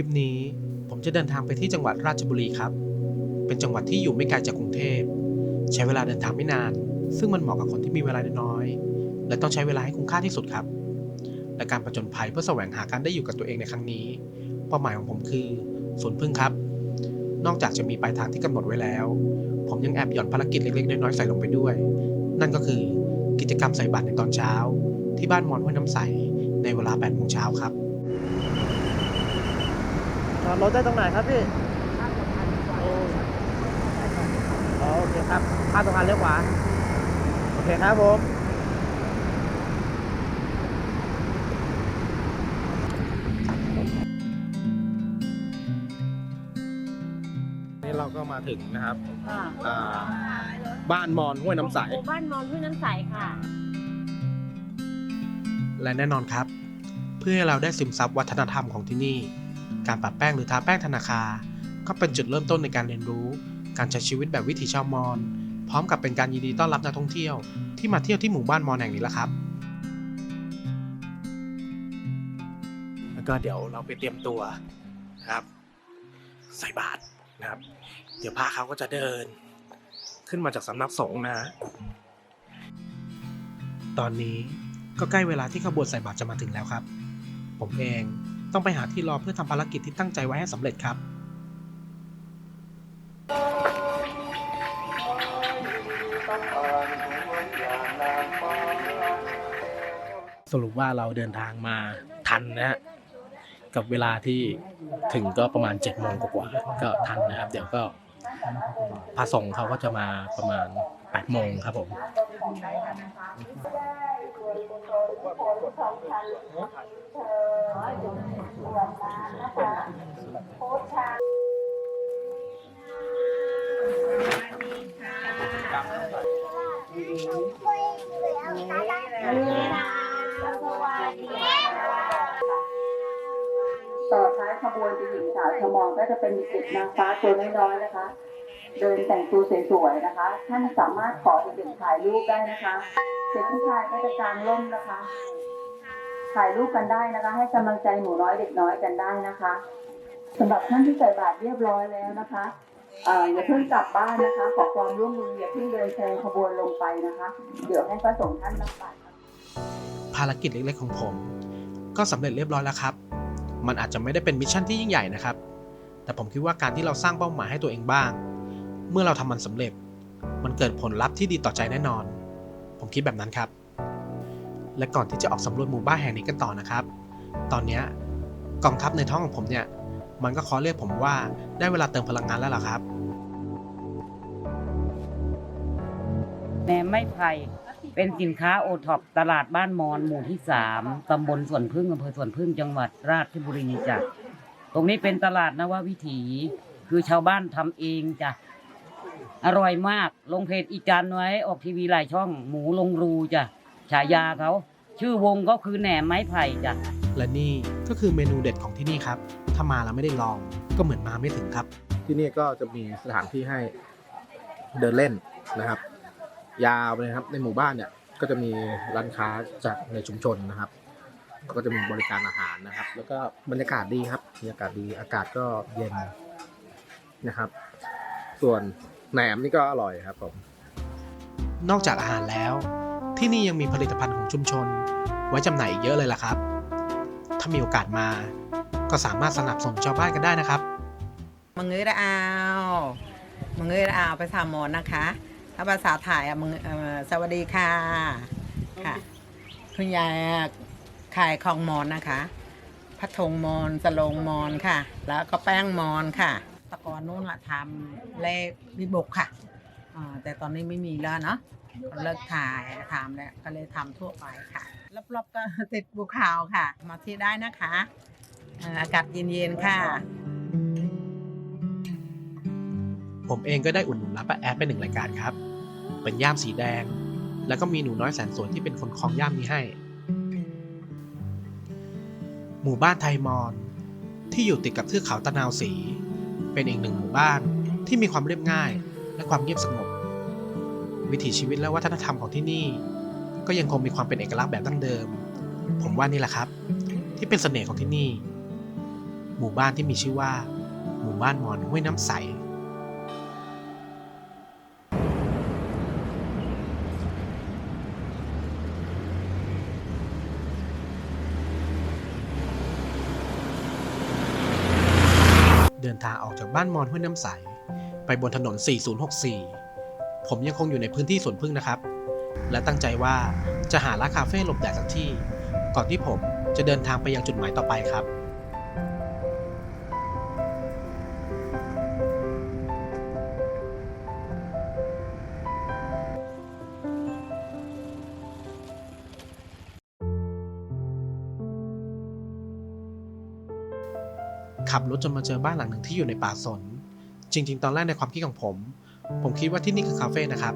ริปนี้ผมจะเดินทางไปที่จังหวัดราชบุรีครับ เป็นจังหวัดที่อยู่ไม่ไกลจากกรุงเทพ ใช้เวลาเดินทางไม่นาน ซึ่งมันเหมาะกับคนที่มีเวลาน้อย และต้องใช้เวลาให้คุ้มค่าที่สุดครับ และการประจนภัยเพื่อแสวงหาการได้อยู่กับตัวเองในครั้งนี้ เป้าหมายของผมคือสวนพึ่งครับ นอกจากจะมีปลายทางที่กำหนดไว้แล้ว ผมยังแอบหย่อนภารกิจเล็กๆน้อยๆใส่ลงไปด้วย นั่นก็คือกิจกรรมใส่บาตรในตอนเช้า ที่บ้านมอนห้วยน้ำใสในเวลา8โมงเช้าครับ จอดรถได้ตรงไหนครับพี่โอ้อ๋อโอเคครับข้ามสะพานเลี้ยวขวา โอเคครับผมนี่เราก็มาถึงนะครับค่ะอ่าบ้านมอนห้วยน้ำใส หมู่บ้านมอนห้วยน้ำใสค่ะ และแน่นอนครับ เพื่อให้เราได้ซึมซับวัฒนธรรมของที่นี่ การปะแป้งหรือทาแป้งธนาคารก็เป็นจุดเริ่มต้นในการเรียนรู้ การใช้ชีวิตแบบวิถีชาวมอญพร้อมกับเป็นการยินดีต้อนรับนักท่องเที่ยวที่มาเที่ยวที่หมู่บ้านมอญแห่งนี้ละครับ แล้วก็เดี๋ยวเราไปเตรียมตัวนะครับ ใส่บาตรนะครับ เดี๋ยวพระเขาก็จะเดิน ขึ้นมาจากสำนักสงฆ์นะ ตอนนี้ก็ใกล้เวลาที่ขบวนใส่บาตรจะมาถึงแล้วครับ ผมเอง ต้องไปหาที่รอเพื่อทำภารกิจที่ตั้งใจไว้ให้สำเร็จครับสรุปว่าเราเดินทางมาทันนะฮะกับเวลาที่ถึงก็ประมาณ7จ็ดโมงกว่าก็ทันนะครับ เดี๋ยวก็พระสงฆ์เขาก็จะมาประมาณ8ปดโมงครับผม ต่อท้ายขบวนจะหญิงสาวชะมองก็จะเป็นเด็กนางฟ้าตัวน้อยๆนะคะ เดินแต่งตัวสวยๆนะคะ ท่านสามารถขอเด็กๆถ่ายรูปได้นะคะ เด็กผู้ชายก็จะกางร่มนะคะ ถ่ายรูปกันได้นะคะ ให้กำลังใจหนูน้อยเด็กน้อยกันได้นะคะสำหรับท่านที่ใส่บาตรเรียบร้อยแล้วนะคะเอ่ออย่าเพิ่งกลับบ้านนะคะ ขอความร่วมมืออย่าเพิ่งเดินแซงขบวนลงไปนะคะ เดี๋ยวให้พระสงฆ์ท่านรับบาตรภารกิจเล็กๆของผม ก็สำเร็จเรียบร้อยแล้วครับ มันอาจจะไม่ได้เป็นมิชชั่นที่ยิ่งใหญ่นะครับ แต่ผมคิดว่าการที่เราสร้างเป้าหมายให้ตัวเองบ้าง เมื่อเราทำมันสำเร็จ มันเกิดผลลัพธ์ที่ดีต่อใจแน่นอน ผมคิดแบบนั้นครับ และก่อนที่จะออกสำรวจหมู่บ้านแห่งนี้กันต่อนะครับ ตอนนี้กองทัพในท้องของผมเนี่ย มันก็ขอเรียกผมว่าได้เวลาเติมพลังงานแล้วล่ะครับ แหนมไม้ไผ่เป็นสินค้าโอท็อปตลาดบ้านมอนหมู่ที่สามตำบลสวนพึ่งอำเภอสวนพึ่งจังหวัดราชบุรีจ้ะตรงนี้เป็นตลาดนววิถี คือชาวบ้านทำเองจ้ะ อร่อยมาก ลงเพจอีจันไว้ ออกทีวีหลายช่อง หมูลงรูจ้ะ ฉายาเขา ชื่อวงก็คือแหนมไม้ไผ่จ้ะ และนี่ก็คือเมนูเด็ดของที่นี่ครับ ถ้ามาแล้วไม่ได้ลองก็เหมือนมาไม่ถึงครับ ที่นี่ก็จะมีสถานที่ให้เดินเล่นนะครับ ยาวไปเลยครับ ในหมู่บ้านเนี่ยก็จะมีร้านค้าจากในชุมชนนะครับ ก็จะมีบริการอาหารนะครับ แล้วก็บรรยากาศดีครับบรรยากาศดีอากาศก็เย็นนะครับ ส่วน แหนมนี่ก็อร่อยครับผม นอกจากอาหารแล้ว ที่นี่ยังมีผลิตภัณฑ์ของชุมชน ไว้จำหน่ายอีกเยอะเลยล่ะครับ ถ้ามีโอกาสมา ก็สามารถสนับสนุนชาวบ้านกันได้นะครับ มังเงยระอาวมังเงยระอาวภาษามอญนะคะ ถ้าภาษาไทยอะมังเอ่อสวัสดีค่ะค่ะ คุณยายอะขายของมอนนะคะ พัดทงมอนสโลงมอนค่ะ แล้วก็แป้งมอนค่ะแตะกอนนู้นอะทำเลขวิบกค่ะอ่าแต่ตอนนี้ไม่มีแล้วเนาะเลิกถ่ายทำแล้วก็เลยทำทั่วไปค่ะรอบๆก็ติดบุขาวค่ะ มาที่ได้นะคะอากาศเย็นๆค่ะ ผมเองก็ได้อุ่นหนุนรับป้าแอดไปหนึ่งรายการครับ เป็นย่ามสีแดง แล้วก็มีหนูน้อยแสนสวยที่เป็นคนคล้องย่ามนี้ให้ หมู่บ้านไทยมอนที่อยู่ติดกับเทือกเขาตะนาวสี เป็นอีกหนึ่งหมู่บ้านที่มีความเรียบง่ายและความเงียบสงบ วิถีชีวิตและวัฒนธรรมของที่นี่ ก็ยังคงมีความเป็นเอกลักษณ์แบบดั้งเดิม ผมว่านี่แหละครับ ที่เป็นเสน่ห์ของที่นี่ หมู่บ้านที่มีชื่อว่า หมู่บ้านมอนห้วยน้ำใส ทางออกจากบ้านมอนห้วยน้ำใส ไปบนถนน 4064 ผมยังคงอยู่ในพื้นที่สวนพึ่งนะครับ และตั้งใจว่าจะหาร้านคาเฟ่หลบแดดสักที่ ก่อนที่ผมจะเดินทางไปยังจุดหมายต่อไปครับ ขับรถจนมาเจอบ้านหลังหนึ่งที่อยู่ในป่าสน จริง ๆ ตอนแรกในความคิดของผม ผมคิดว่าที่นี่คือคาเฟ่นะครับ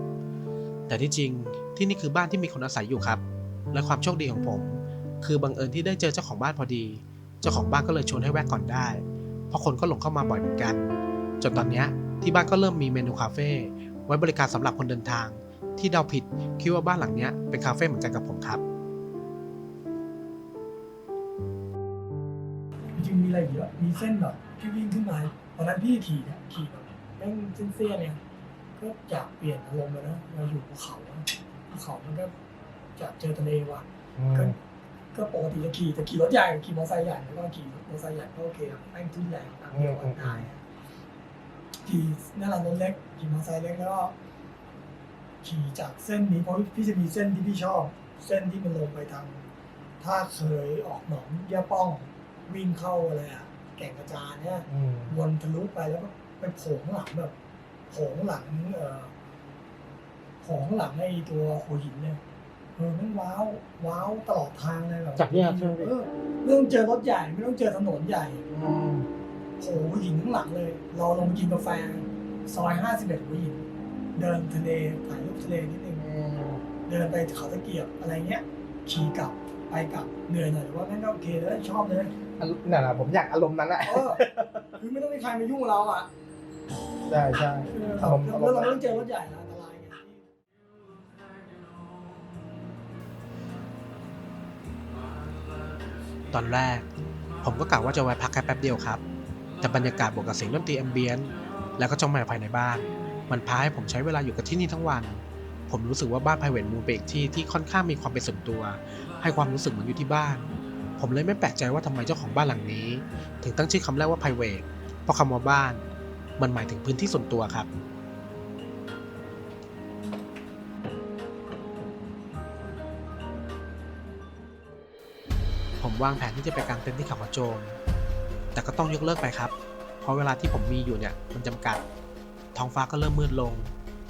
แต่ที่จริงที่นี่คือบ้านที่มีคนอาศัยอยู่ครับ และความโชคดีของผม คือบังเอิญที่ได้เจอเจ้าของบ้านพอดี เจ้าของบ้านก็เลยชวนให้แวะก่อนได้ เพราะคนก็หลงเข้ามาบ่อยเหมือนกัน จนตอนนี้ที่บ้านก็เริ่มมีเมนูคาเฟ่ไว้บริการสำหรับคนเดินทาง ที่เดาผิดคิดว่าบ้านหลังนี้เป็นคาเฟ่เหมือนกันกับผมครับ ริงๆมีอะไรอยู่อะมีเส้นแบบที่วิ่งขึ้นมาตอนนั้นพี่ขี่เนี่ยขี่แบบแม่งเส้นๆเนี่ยก็อยากเปลี่ยนอารมณ์เลยนะเราอยู่ภูเขาอะภูเขามันก็อยากเจอทะเลว่ะก็ก็ปกติจะขี่แต่ขี่รถใหญ่ขี่มอเตอร์ไซค์ใหญ่แล้วก็ขี่มอเตอร์ไซค์ใหญ่ก็โอเคครับแม่งทุ่นใหญ่ตามเดียวกันได้อะขี่นั่นแหละรถเล็กขี่มอเตอร์ไซค์เล็กแล้วก็ขี่จากเส้นนี้เพราะพี่จะมีเส้นที่พี่ชอบ เส้นที่มันลงไปทาง ถ้าเคยออกหนองยาป้อง วิ่งเข้าอะไรอะแก่งกระจานเนี่ยวนทะลุไปแล้วก็ไปโผล่ข้างหลังแบบโผล่ข้างหลังเอ่อโผล่ข้างหลังไอ้ตัวหัวหินเนี่ยเออมันว้าวว้าวตลอดทางเลยแบบจากเนี่ยใช่ไหมพี่ เออไม่ต้องเจอรถใหญ่ไม่ต้องเจอถนนใหญ่โผล่หัวหินข้างหลังเลย เราลงกินกาแฟ ซอยห้าสิบเอ็ดหัวหินเดินทะเลถ่ายรูปทะเลนิดนึงเดินไปเขาตะเกียบอะไรเงี้ย ขี่กลับไปกลับเหนื่อยหน่อยแต่ว่างั้นก็โอเคเลยชอบเลย นั่นแหละผมอยากอารมณ์นั้นแหละเออคือไม่ต้องมีใครมายุ่งกับเราอะใช่ใช่เอออารมณ์แล้วอารมณ์เราไม่ต้องเจอรถใหญ่นะอันตรายไงตอนแรก ผมก็กะว่าจะแวะพักแค่แป๊บเดียวครับ แต่บรรยากาศบวกกับเสียงดนตรีแอมเบียนต์แล้วก็จ้องแมวภายในบ้าน มันพาให้ผมใช้เวลาอยู่กับที่นี่ทั้งวัน ผมรู้สึกว่าบ้านไพรเวทมูนเป็นอีกที่ที่ค่อนข้างมีความเป็นส่วนตัว ให้ความรู้สึกเหมือนอยู่ที่บ้าน ผมเลยไม่แปลกใจว่าทำไมเจ้าของบ้านหลังนี้ ถึงตั้งชื่อคำแรกว่าไพรเวทเพราะคำว่าบ้าน มันหมายถึงพื้นที่ส่วนตัวครับผมวางแผนที่จะไปกางเต็นท์ที่เขากระโจม แต่ก็ต้องยกเลิกไปครับ เพราะเวลาที่ผมมีอยู่เนี่ยมันจำกัด ท้องฟ้าก็เริ่มมืดลง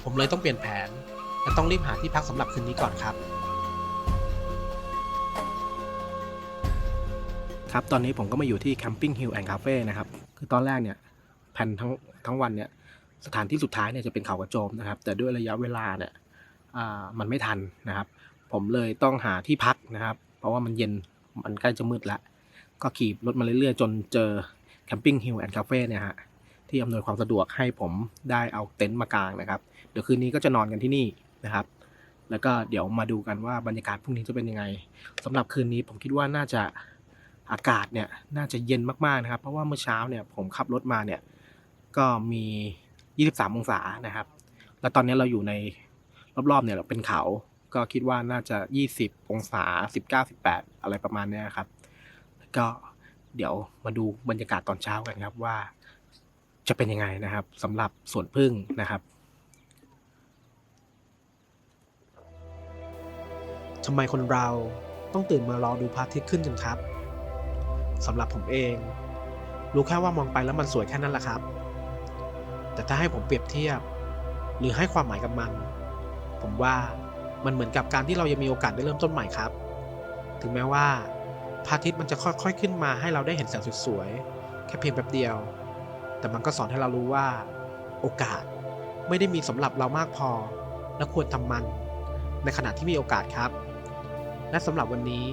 ผมเลยต้องเปลี่ยนแผน และต้องรีบหาที่พักสำหรับคืนนี้ก่อนครับ ครับ ตอนนี้ผมก็มาอยู่ที่ Camping Hill and Cafe นะครับ คือตอนแรกเนี่ยแผนทั้งทั้งวันเนี่ยสถานที่สุดท้ายเนี่ยจะเป็นเขากระโจมนะครับ แต่ด้วยระยะเวลาเนี่ยอ่ามันไม่ทันนะครับ ผมเลยต้องหาที่พักนะครับ เพราะว่ามันเย็นมันใกล้จะมืดแล้ว ก็ขี่รถมาเรื่อยๆ จนเจอ Camping Hill and Cafe เนี่ยฮะที่อำนวยความสะดวกให้ผมได้เอาเต็นท์มากางนะครับ เดี๋ยวคืนนี้ก็จะนอนกันที่นี่นะครับ แล้วก็เดี๋ยวมาดูกันว่าบรรยากาศพรุ่งนี้จะเป็นยังไงสำหรับคืนนี้ผมคิดว่าน่าจะ อากาศเนี่ยน่าจะเย็นมากๆนะครับ เพราะว่าเมื่อเช้าเนี่ยผมขับรถมาเนี่ยก็มี 23 องศานะครับ แล้วตอนนี้เราอยู่ในรอบๆเนี่ยเป็นเขาก็คิดว่าน่าจะ 20 องศา 19 18 อะไรประมาณนี้ครับ ก็เดี๋ยวมาดูบรรยากาศตอนเช้ากันครับว่าจะเป็นยังไงนะครับสำหรับสวนพึ่งนะครับทำไมคนเราต้องตื่นมารอดูพระอาทิตย์ขึ้นกันครับ สำหรับผมเอง รู้แค่ว่ามองไปแล้วมันสวยแค่นั้นแหละครับ แต่ถ้าให้ผมเปรียบเทียบ หรือให้ความหมายกับมัน ผมว่ามันเหมือนกับการที่เรายังมีโอกาสได้เริ่มต้นใหม่ครับ ถึงแม้ว่าพระอาทิตย์มันจะค่อยๆขึ้นมาให้เราได้เห็นแสงสวยๆแค่เพียงแป๊บเดียว แต่มันก็สอนให้เรารู้ว่า โอกาสไม่ได้มีสำหรับเรามากพอ และควรทำมัน ในขณะที่มีโอกาสครับ และสำหรับวันนี้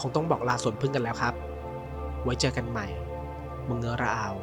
คงต้องบอกลาส่วนพึ่งกันแล้วครับ ไว้เจอกันใหม่ มึงเงอระอาว